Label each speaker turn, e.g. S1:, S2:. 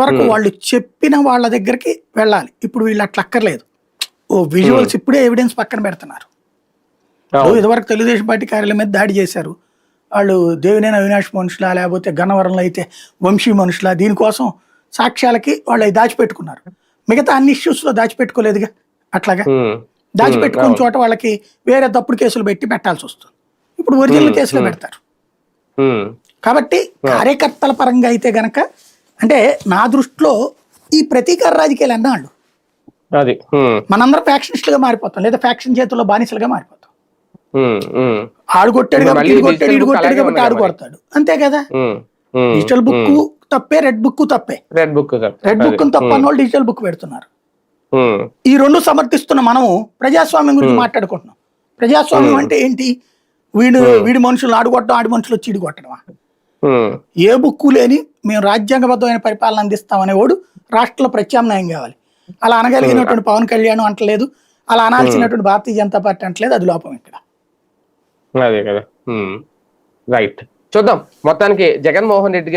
S1: వరకు వాళ్ళు చెప్పిన వాళ్ళ దగ్గరికి వెళ్ళాలి. ఇప్పుడు వీళ్ళు అట్లా అక్కర్లేదు. ఓ విజువల్స్ ఇప్పుడే ఎవిడెన్స్ పక్కన పెడుతున్నారు. ఇదివరకు తెలుగుదేశం పార్టీ కార్యాలయం మీద దాడి చేశారు. వాళ్ళు దేవినేని అవినాష్ మనుషులా లేకపోతే గన్నవరంలో అయితే వంశీ మనుషులా దీనికోసం సాక్ష్యాలకి వాళ్ళు దాచిపెట్టుకున్నారు. మిగతా అన్ని issues లో దాచిపెట్టుకోలేదుగా అట్లాగా?
S2: ఉమ్.
S1: దాచిపెట్టుకున్న చోట వాళ్ళకి వేరే తప్పుడు కేసులు పెట్టి పెట్టాల్సి వస్తుంది. ఇప్పుడు ఒరిజినల్ కేసులు పెడతారు. కాబట్టి కార్యకర్తల పరంగా అయితే గనక అంటే నా దృష్టిలో ఈ ప్రతీకార రాజకీయాలు అన్నాళ్ళు
S2: అది.
S1: మనందరం ఫ్యాక్షనిస్టులుగా మారిపోతాం లేదా ఫ్యాక్షన్ చేతుల్లో బానిసలుగా మారిపోతాం. ఆడు కొట్టాడు కాబట్టి కొట్టాడు కొట్టాడు కాబట్టి ఆడు. కొడతాడు. అంతే కదా. డిజిటల్ బుక్ తప్పే రెడ్ బుక్ తప్పే.
S2: రెడ్ బుక్
S1: రెడ్ బుక్ తప్ప వాళ్ళు డిజిటల్ బుక్ పెడుతున్నారు. ఈ రెండు సమర్థిస్తున్న మనము ప్రజాస్వామ్యం గురించి మాట్లాడుకుంటున్నాం. ప్రజాస్వామ్యం అంటే ఏంటి? వీడు వీడి మనుషులు ఆడు కొట్టడం ఆడి మనుషులు వచ్చి
S2: ఉమ్.
S1: ఏ బుక్కు లేని మేము రాజ్యాంగబద్ధమైన పరిపాలన అందిస్తామనేవాడు రాష్ట్రంలో ప్రత్యామ్నాయం కావాలి. అలా అనగలిగినటువంటి పవన్ కళ్యాణ్ అంటలేదు అలా అనాల్సినటువంటి భారతీయ జనతా పార్టీ అంటలేదు అది లోపం ఇక్కడ.
S2: అదే కదా. రైట్ చూద్దాం. మొత్తానికి జగన్మోహన్ రెడ్డి గారు